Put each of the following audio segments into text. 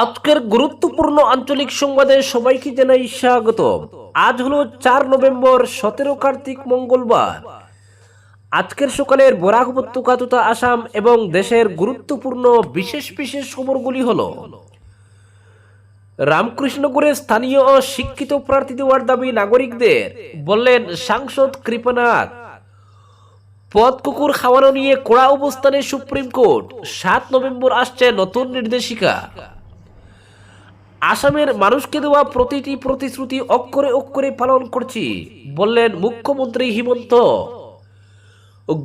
আজকের গুরুত্বপূর্ণ আঞ্চলিক সংবাদে সবাইকে জানাই স্বাগত আজ হলো চার নভেম্বর, সতেরো কার্তিক, মঙ্গলবার। আজকের সকালের বরাক উপত্যকা তথা আসাম এবং দেশের গুরুত্বপূর্ণ বিশেষ বিশেষ খবরগুলি হল রামকৃষ্ণপুরে স্থানীয় ও শিক্ষিত প্রার্থী দেওয়ার দাবি নাগরিকদের, বললেন সাংসদ কৃপনাথ। পদ কুকুর খাওয়ানো নিয়ে কড়া অবস্থানে সুপ্রিম কোর্ট, সাত নভেম্বর আসছে নতুন নির্দেশিকা। আসামের মানুষকে দেওয়া প্রতিটি প্রতিশ্রুতি অক্ষরে অক্ষরে পালন করছি, বললেন মুখ্যমন্ত্রী হিমন্ত।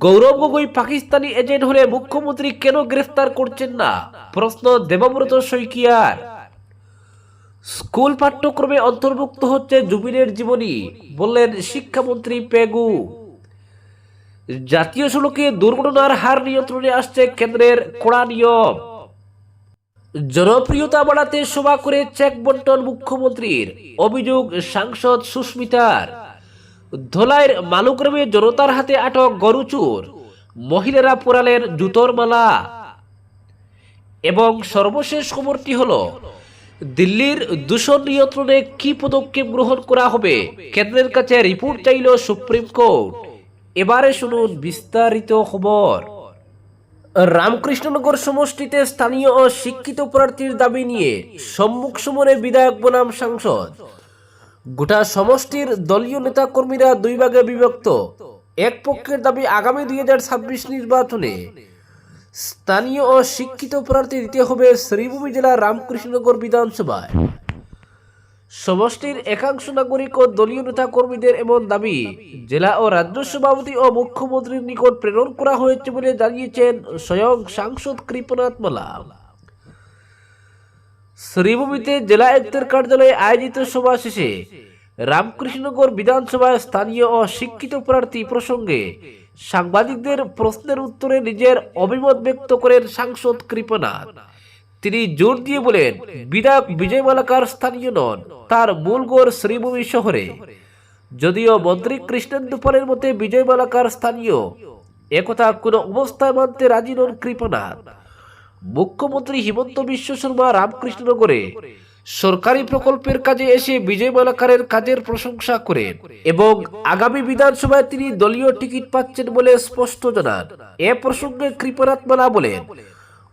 গৌরব গগৈ পাকিস্তানি এজেন্ট হলে মুখ্যমন্ত্রী কেন গ্রেফতার করছেন না? প্রশ্ন দেবব্রত শইকিয়ার। স্কুল পাঠ্যক্রমে অন্তর্ভুক্ত হচ্ছে জুবিনের জীবনী, বললেন শিক্ষামন্ত্রী পেগু। জাতীয় সড়কে দুর্ঘটনার হার নিয়ন্ত্রণে আসছে কেন্দ্রের কড়া নিয়ম। জনপ্রিয়তা বাড়াতে সভা করে চেক বন্টন মুখ্যমন্ত্রীর অভিযোগ সাংসদ সুস্মিতার। ধোলাইয়ের মালুগ্রামে জনতার হাতে আটক গরুচুর, মহিলারা পোড়ালেন জুতোর মালা। এবং সর্বশেষ খবরটি হল, দিল্লির দূষণ নিয়ন্ত্রণে কি পদক্ষেপ গ্রহণ করা হবে কেন্দ্রের কাছে রিপোর্ট চাইল সুপ্রিম কোর্ট। এবারে শুনুন বিস্তারিত খবর। রামকৃষ্ণনগর সমষ্টিতে স্থানীয় ও শিক্ষিত প্রার্থীর দাবি নিয়ে সম্মুখ সমরে বিধায়ক বনাম সাংসদ। গোটা সমষ্টির দলীয় নেতা কর্মীরা দুই ভাগে বিভক্ত। এক পক্ষের দাবি আগামী দুই হাজার ছাব্বিশ নির্বাচনে স্থানীয় ও শিক্ষিত প্রার্থী দিতে হবে শ্রীভূমি জেলার রামকৃষ্ণনগর বিধানসভায়। সমষ্টির একাংশ নাগরিক ও দলীয় নেতা কর্মীদের এমন দাবি। জেলা ও রাজ্য সভাপতি ও মুখ্যমন্ত্রীর নিকট প্রেরণ করা হয়েছে বলে জানিয়েছেন স্বয়ং সাংসদ কৃপনাথ মালা। শ্রীভূমিতে জেলা আয়ুক্তের কার্যালয়ে আয়োজিত সভা শেষে রামকৃষ্ণনগর বিধানসভায় স্থানীয় ও শিক্ষিত প্রার্থী প্রসঙ্গে সাংবাদিকদের প্রশ্নের উত্তরে নিজের অভিমত ব্যক্ত করেন সাংসদ কৃপনাথ। তিনি জোর দিয়ে বলেন বিধায়ক বিজয় মালাকার স্থানীয় নন, তার মূল গড় শ্রীভূমি শহরে। যদিও মন্ত্রী কৃষ্ণেন্দু পালের মতে বিজয় মালাকার স্থানীয় একথা কোনো অবস্থায় মানতে রাজি নন কৃপনাথ। মুখ্যমন্ত্রী হিমন্ত বিশ্ব শর্মা রামকৃষ্ণনগরে সরকারি প্রকল্পের কাজে এসে বিজয় মালাকারের কাজের প্রশংসা করেন এবং আগামী বিধানসভায় তিনি দলীয় টিকিট পাচ্ছেন বলে স্পষ্ট জানান। এ প্রসঙ্গে কৃপনাথ মালা বলেন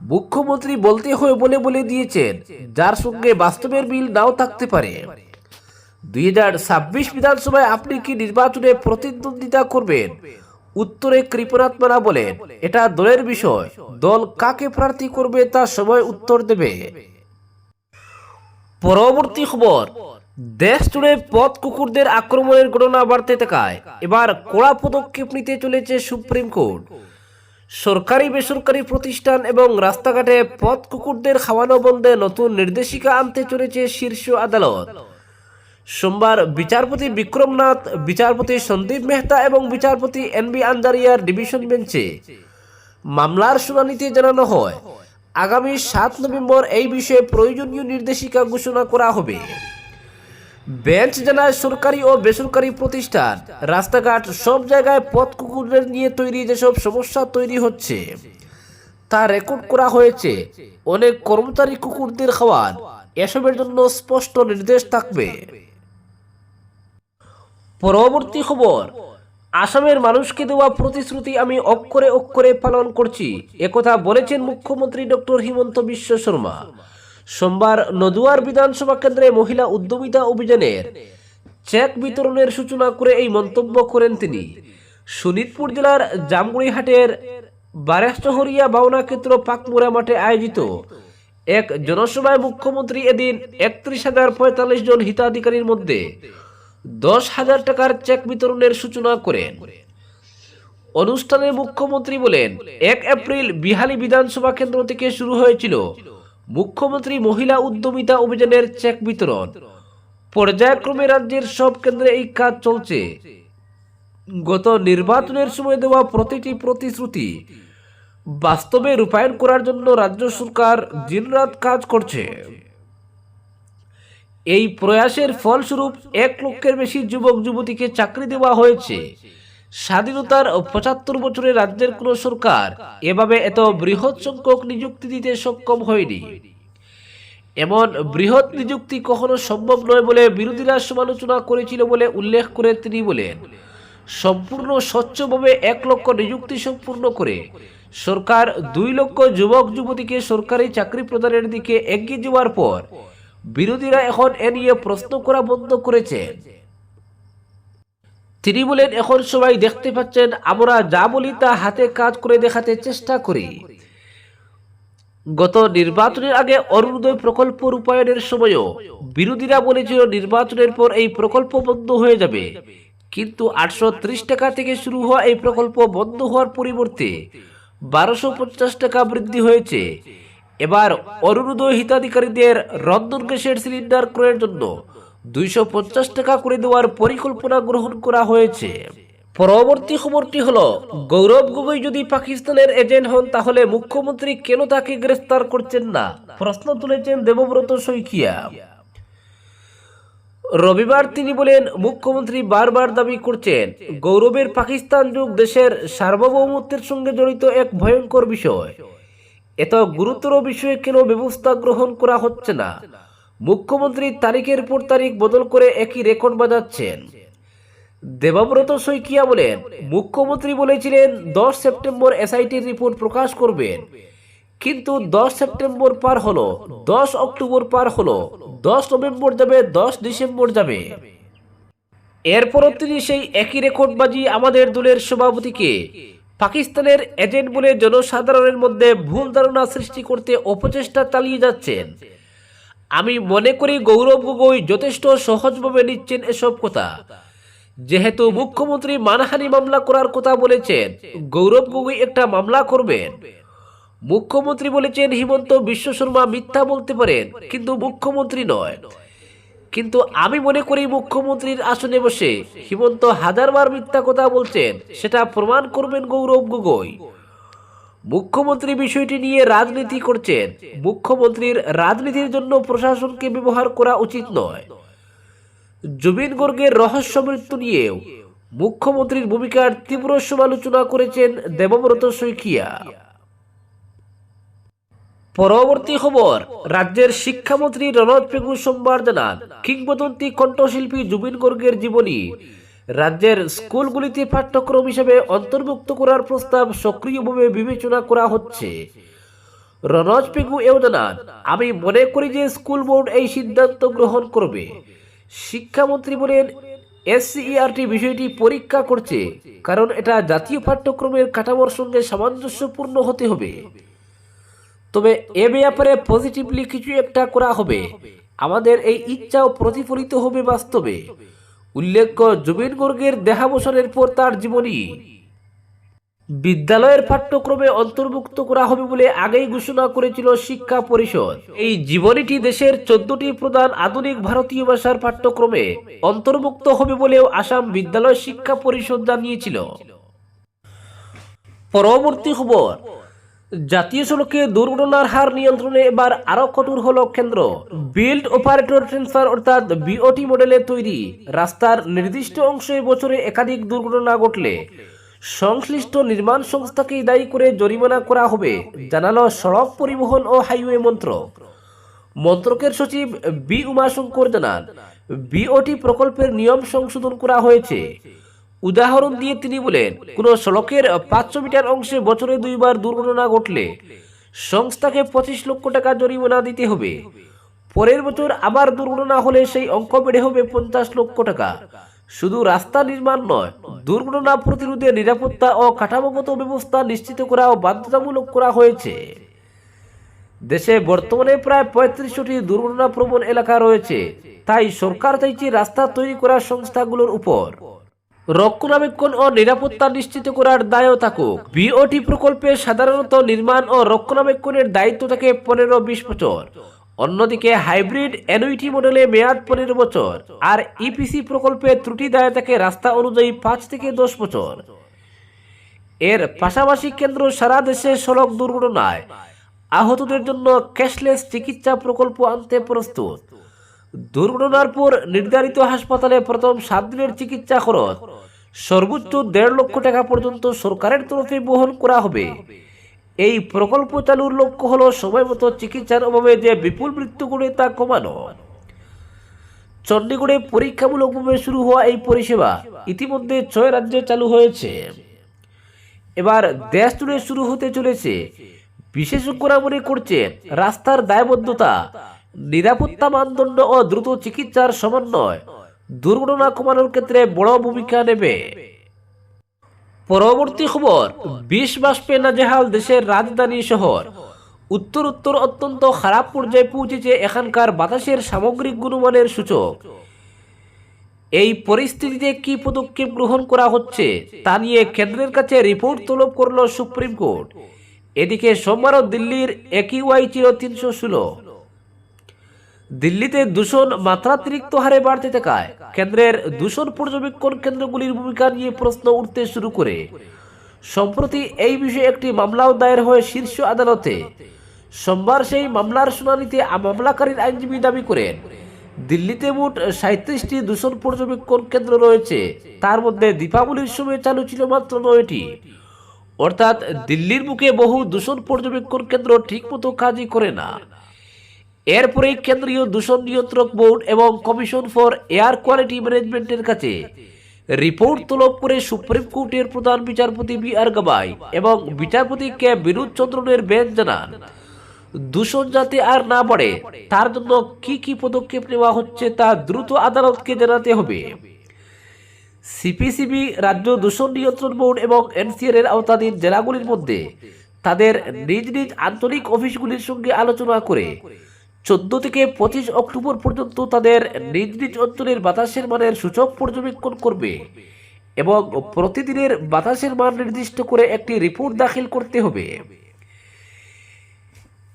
মুখ্যমন্ত্রী বলতে হয় বলে বলে দিয়েছেন, যার সঙ্গে বাস্তবের মিল নাও থাকতে পারে। দুই হাজার ছাব্বিশ বিধানসভায় আপনি কি নির্বাচনে প্রতিদ্বন্দ্বিতা করবেন? উত্তরে কৃপনাথমালা বলেন, এটা দলের বিষয়। দল কাকে প্রার্থী করবে তা সময় উত্তর দেবে। পরবর্তী খবর, দেশ জুড়ে পথ কুকুরদের আক্রমণের ঘটনা বাড়তে থাকায় এবার কড়া পদক্ষেপ নিতে চলেছে সুপ্রিম কোর্ট। সরকারি বেসরকারি প্রতিষ্ঠান এবং রাস্তাঘাটে পথ কুকুরদের খাওয়ানো বন্ধে নতুন নির্দেশিকা আনতে চলেছে শীর্ষ আদালত। সোমবার বিচারপতি বিক্রমনাথ, বিচারপতি সন্দীপ মেহতা এবং বিচারপতি এন বি আন্দারিয়ার ডিভিশন বেঞ্চে মামলার শুনানিতে জানানো হয়, আগামী সাত নভেম্বর এই বিষয়ে প্রয়োজনীয় নির্দেশিকা ঘোষণা করা হবে। বেঞ্চ জানায় সরকারি ও বেসরকারি প্রতিষ্ঠান। রাস্তাঘাট সব জায়গায় পথ কুকুরদের নিয়ে তৈরি যেসব সমস্যা তৈরি হচ্ছে, তা রেকর্ড করা হয়েছে। অনেক কর্মচারী কুকুরদের খাওয়ান এসবের জন্য স্পষ্ট নির্দেশ থাকবে। পরবর্তী খবর, আসামের মানুষকে দেওয়া প্রতিশ্রুতি আমি অক্ষরে অক্ষরে পালন করছি। একথা বলেছেন মুখ্যমন্ত্রী ডক্টর হিমন্ত বিশ্ব শর্মা। সোমবার নদুয়ার বিধানসভা কেন্দ্রে মহিলা উদ্যমিতা অভিযানের চেক বিতরণের সূচনা করে এই মন্তব্য করেন তিনি। শোনিতপুর জেলার জামগুড়িহাটের বারেশহরিয়া বাউনা ক্ষেত্র পাকমুরা মাঠে আয়োজিত এক জনসভায় মুখ্যমন্ত্রী এদিন একত্রিশ হাজার পঁয়তাল্লিশ জন হিতাধিকারীর মধ্যে দশ হাজার টাকার চেক বিতরণের সূচনা করেন। অনুষ্ঠানে মুখ্যমন্ত্রী বলেন, এক এপ্রিল বিহালি বিধানসভা কেন্দ্র থেকে শুরু হয়েছিল মুখ্যমন্ত্রী মহিলা উদ্যমিতা অভিযানের চেক বিতরণ। পর্যায়ক্রমে রাজ্যের সব কেন্দ্রে এই কাজ চলছে। গত নির্বাচনের সময় দেওয়া প্রতিটি প্রতিশ্রুতি বাস্তবে রূপায়ণ করার জন্য রাজ্য সরকার দিনরাত কাজ করছে। এই প্রয়াসের ফলস্বরূপ এক লক্ষের বেশি যুবক যুবতীকে চাকরি দেওয়া হয়েছে। স্বাধীনতার পঁচাত্তর বছরে রাজ্যের কোন সরকার এভাবে এত বৃহৎ সংখ্যক নিযুক্তি দিতে সক্ষম হয়নি। এমন বৃহৎ নিযুক্তি কখনো সম্ভব নয় বলে বিরোধীরা সমালোচনা করেছিল বলে উল্লেখ করে তিনি বলেন, সম্পূর্ণ স্বচ্ছভাবে এক লক্ষ নিযুক্তি সম্পূর্ণ করে সরকার দুই লক্ষ যুবক যুবতীকে সরকারি চাকরি প্রদানের দিকে এগিয়ে যাওয়ার পর বিরোধীরা এখন এ নিয়ে প্রশ্ন করা বন্ধ করেছেন। তিনি বলেন, এখন সবাই দেখতে পাচ্ছেন, আমরা যা বলি তা হাতে কাজ করে দেখাতে চেষ্টা করি। গত নির্বাচনের আগে অরুণোদয় প্রকল্প রূপায়ণের সময়ও বিরোধীরা বলেছিল নির্বাচনের পর এই প্রকল্প বন্ধ হয়ে যাবে। কিন্তু আটশো ত্রিশ টাকা থেকে শুরু হওয়া এই প্রকল্প বন্ধ হওয়ার পরিবর্তে বারোশো টাকা বৃদ্ধি হয়েছে। এবার অরুণোদয় হিতাধিকারীদের রন্ধন গ্যাসের সিলিন্ডার ক্রয়ের জন্য দুইশো পঞ্চাশ টাকা করে দেওয়ার পরিকল্পনা গ্রহণ করা হয়েছে। পরবর্তী খবরটি হলো, গৌরব গগৈ যদি পাকিস্তানের এজেন্ট হন, তাহলে মুখ্যমন্ত্রী কেন তাকে গ্রেফতার করছেন না? প্রশ্ন তুলেছেন দেবব্রত শইকিয়া। রবিবার তিনি বলেন, মুখ্যমন্ত্রী বারবার দাবি করছেন, গৌরবের পাকিস্তান যুগ দেশের সার্বভৌমত্বের সঙ্গে জড়িত এক ভয়ঙ্কর বিষয়। এত গুরুতর বিষয়ে কেন ব্যবস্থা গ্রহণ করা হচ্ছে না? মুখ্যমন্ত্রী তারিখের পর তারিখ বদল করে একই রেকর্ড বাজাচ্ছেন। দেবব্রত শইকিয়া বলেন, মুখ্যমন্ত্রী বলেছিলেন, দশ সেপ্টেম্বর এসআইটির রিপোর্ট প্রকাশ করবেন। কিন্তু দশ সেপ্টেম্বর পার হলো, দশ অক্টোবর পার হলো, দশ নভেম্বর যাবে, দশ ডিসেম্বর যাবে। এরপরও তিনি সেই একই রেকর্ড বাজি আমাদের দলের সভাপতিকে, পাকিস্তানের এজেন্ট বলে জনসাধারণের মধ্যে ভুল ধারণা সৃষ্টি করতে অপচেষ্টা চালিয়ে যাচ্ছেন। আমি মনে করি গৌরব গগৈ যথেষ্ট সহজভাবে নিচ্ছেন এসব কথা। যেহেতু মুখ্যমন্ত্রী মানহানি মামলা করার কথা বলেছেন, গৌরব গগৈ একটা মামলা করবেন। মুখ্যমন্ত্রী বলেছেন, হিমন্ত বিশ্ব শর্মা মিথ্যা বলতে পারেন, কিন্তু মুখ্যমন্ত্রী নয়। কিন্তু আমি মনে করি মুখ্যমন্ত্রীর আসনে বসে হিমন্ত হাজারবার মিথ্যা কথা বলছেন, সেটা প্রমাণ করবেন গৌরব গগৈ। মুখ্যমন্ত্রী বিষয়টি নিয়ে রাজনীতি করছেন। মুখ্যমন্ত্রীর রাজনীতির জন্য প্রশাসনকে ব্যবহার করা উচিত নয়। জুবিন গর্গের রহস্য মৃত্যু নিয়েও মুখ্যমন্ত্রীর ভূমিকার তীব্র সমালোচনা করেছেন দেবব্রত শইকিয়া। পরবর্তী খবর, রাজ্যের শিক্ষামন্ত্রী রণদ পেগু সোমবার জানান, কিংবদন্তি কণ্ঠশিল্পী জুবিন গর্গের জীবনী রাজ্যের স্কুলগুলিতে পাঠ্যক্রম হিসেবে অন্তর্ভুক্ত করার প্রস্তাব সক্রিয়ভাবে বিবেচনা করা হচ্ছে। রনজ পেগু, এও জানান, আমি মনে করি যে স্কুল বোর্ড এই সিদ্ধান্ত গ্রহণ করবে। শিক্ষামন্ত্রী বলেন, এসসিইআরটি বিষয়টি পরীক্ষা করছে, কারণ এটা জাতীয় পাঠ্যক্রমের কাঠামোর সঙ্গে সামঞ্জস্যপূর্ণ হতে হবে। তবে এ ব্যাপারে পজিটিভলি কিছু একটা করা হবে। আমাদের এই ইচ্ছাও প্রতিফলিত হবে বাস্তবে। উল্লেখ্য জুবিন গর্গের দেহাবসানের পর তার জীবনী। বিদ্যালয়ের পাঠ্যক্রমে অন্তর্ভুক্ত করা হবে বলে আগেই ঘোষণা করেছিল শিক্ষা পরিষদ। এই জীবনীটি দেশের চোদ্দটি প্রধান আধুনিক ভারতীয় ভাষার পাঠ্যক্রমে অন্তর্ভুক্ত হবে বলেও আসাম বিদ্যালয় শিক্ষা পরিষদ জানিয়েছিল। পরবর্তী খবর জাতীয় সড়কে দুর্ঘটনার হার নিয়ন্ত্রণে এবার আরও কঠোর হলো কেন্দ্র। বিল্ড অপারেটর ট্রান্সফার অর্থাৎ বিওটি মডেলে তৈরি। রাস্তার নির্দিষ্ট অংশে বছরে একাধিক দুর্ঘটনা ঘটলে সংশ্লিষ্ট নির্মাণ সংস্থাকেই দায়ী করে জরিমানা করা হবে, জানালো সড়ক পরিবহন ও হাইওয়ে মন্ত্রক। মন্ত্রকের সচিব বি উমাশঙ্কর জানান, বিওটি প্রকল্পের নিয়ম সংশোধন করা হয়েছে। উদাহরণ দিয়ে তিনি বলেন, কোন সড়কের পাঁচশো মিটার অংশে বছরে দুইবার দুর্ঘটনা ঘটলে সংস্থাকে পঁচিশ লক্ষ টাকা জরিমানা দিতে হবে। পরের বছর আবার দুর্ঘটনা হলে সেই অঙ্ক বেড়ে হবে পঞ্চাশ লক্ষ টাকা। শুধু রাস্তা নির্মাণ নয়, দুর্ঘটনা প্রতিরোধে নিরাপত্তা ও কাঠামোগত ব্যবস্থা নিশ্চিত করাও বাধ্যতামূলক করা হয়েছে। দেশে বর্তমানে প্রায় পঁয়ত্রিশটি দুর্ঘটনা প্রবণ এলাকা রয়েছে, তাই সরকার চাইছে রাস্তা তৈরি করা সংস্থাগুলোর উপর। রক্ষণাবেক্ষণ ও নিরাপত্তা নিশ্চিত করার দায়ও থাকুক। বিওটি প্রকল্পে সাধারণত নির্মাণ ও রক্ষণাবেক্ষণের দায়িত্ব থাকে পনেরো বিশ বছর। অন্যদিকে হাইব্রিড এনইটি মডেলে মেয়াদ পনেরো বছর। আর ইপিসি প্রকল্পে ত্রুটি দায় থাকে রাস্তা অনুযায়ী পাঁচ থেকে দশ বছর। এর পাশাপাশি কেন্দ্র সারা দেশে সড়ক দুর্ঘটনায় আহতদের জন্য ক্যাশলেস চিকিৎসা প্রকল্প আনতে প্রস্তুত। দুর্ঘটনার পর নির্ধারিত হাসপাতালে প্রথম সাত দিনের চিকিৎসা খরচ। সর্বোচ্চ দেড় লক্ষ টাকা পর্যন্ত সরকারের তরফে বহন করা হবে। এই প্রকল্প চালুর লক্ষ্য হলো সময় মতো চিকিৎসার অভাবে যে বিপুল মৃত্যু ঘটে তা কমানো। চণ্ডীগড়ে পরীক্ষামূলকভাবে শুরু হওয়া এই পরিষেবা ইতিমধ্যে ছয় রাজ্যে চালু হয়েছে। এবার দেশ জুড়ে শুরু হতে চলেছে। বিশেষজ্ঞরা মনে করছেন রাস্তার দায়বদ্ধতা নিরাপত্তা মানদণ্ড ও দ্রুত চিকিৎসার সমন্বয়। দুর্ঘটনা কমানোর ক্ষেত্রে বড় ভূমিকা নেবে। পরবর্তী খবর, বিশ বাষ্পে নাজেহাল দেশের রাজধানী শহর। উত্তর উত্তর অত্যন্ত খারাপ পর্যায়ে পৌঁছেছে এখানকার বাতাসের সামগ্রিক গুণমানের সূচক। এই পরিস্থিতিতে কি পদক্ষেপ গ্রহণ করা হচ্ছে, তা নিয়ে কেন্দ্রের কাছে রিপোর্ট তলব করল সুপ্রিম কোর্ট। এদিকে সোমবারও দিল্লির একই ওয়াই ছিল তিনশো ষোলো। দিল্লিতে দূষণ মাত্রাতিরিক্ত হারে বাড়তে থাকায় কেন্দ্রের দূষণ পর্যবেক্ষণ কেন্দ্রগুলির ভূমিকা নিয়ে প্রশ্ন উঠতে শুরু করে। সম্প্রতি এই বিষয়ে একটি মামলাও দায়ের হয় শীর্ষ আদালতে। সোমবার সেই মামলার শুনানিতে মামলাকারীর আইনজীবী দাবি করেন, দিল্লিতে মোট সাঁত্রিশটি দূষণ পর্যবেক্ষণ কেন্দ্র রয়েছে। তার মধ্যে দীপাবলির সময় চালু ছিল মাত্র নয়টি। অর্থাৎ দিল্লির বুকে বহু দূষণ পর্যবেক্ষণ কেন্দ্র ঠিকমতো কাজই করে না। এরপরে কেন্দ্রীয় দূষণ নিয়ন্ত্রক বোর্ড এবং কমিশন ফর এয়ার কোয়ালিটি ম্যানেজমেন্টের কাছে রিপোর্ট তলব করে সুপ্রিম কোর্টের প্রধান বিচারপতি বি আর গাবাই এবং বিচারপতি কে বিনোদ চন্দ্রনের বেঞ্চ জানান। দূষণ যাতে আর না বাড়ে, তার জন্য কি কি পদক্ষেপ নেওয়া হচ্ছে তা দ্রুত আদালতকে জানাতে হবে। সিপিসিবি, রাজ্য দূষণ নিয়ন্ত্রণ বোর্ড এবং এনসিআর এর আওতাধীন জেলাগুলির মধ্যে তাদের নিজ নিজ আঞ্চলিক অফিসগুলির সঙ্গে আলোচনা করে চোদ্দ থেকে পঁচিশ অক্টোবর পর্যন্ত তাদের নিজ নিজ অঞ্চলের বাতাসের মানের সূচক পর্যবেক্ষণ করবে এবং প্রতিদিনের বাতাসের মান নির্দিষ্ট করে একটি রিপোর্ট দাখিল করতে হবে।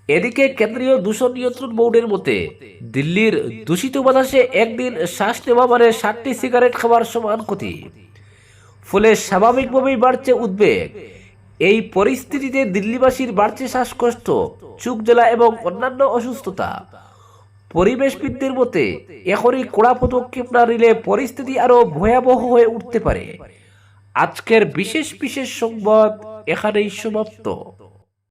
এদিকে কেন্দ্রীয় দূষণ নিয়ন্ত্রণ বোর্ডের মতে, দিল্লির দূষিত বাতাসে একদিন শ্বাস নেওয়া মানে ষাটটি সিগারেট খাওয়ার সমান ক্ষতি। ফলে স্বাভাবিকভাবেই বাড়ছে উদ্বেগ। এই পরিস্থিতিতে দিল্লিবাসীর বাড়ছে শ্বাসকষ্ট চুক জ্বালা এবং অন্যান্য অসুস্থতা। পরিবেশবিদদের মতে, এখনই কড়া পদক্ষেপ না নিলে পরিস্থিতি আরও ভয়াবহ হয়ে উঠতে পারে। আজকের বিশেষ বিশেষ সংবাদ এখানেই সমাপ্ত।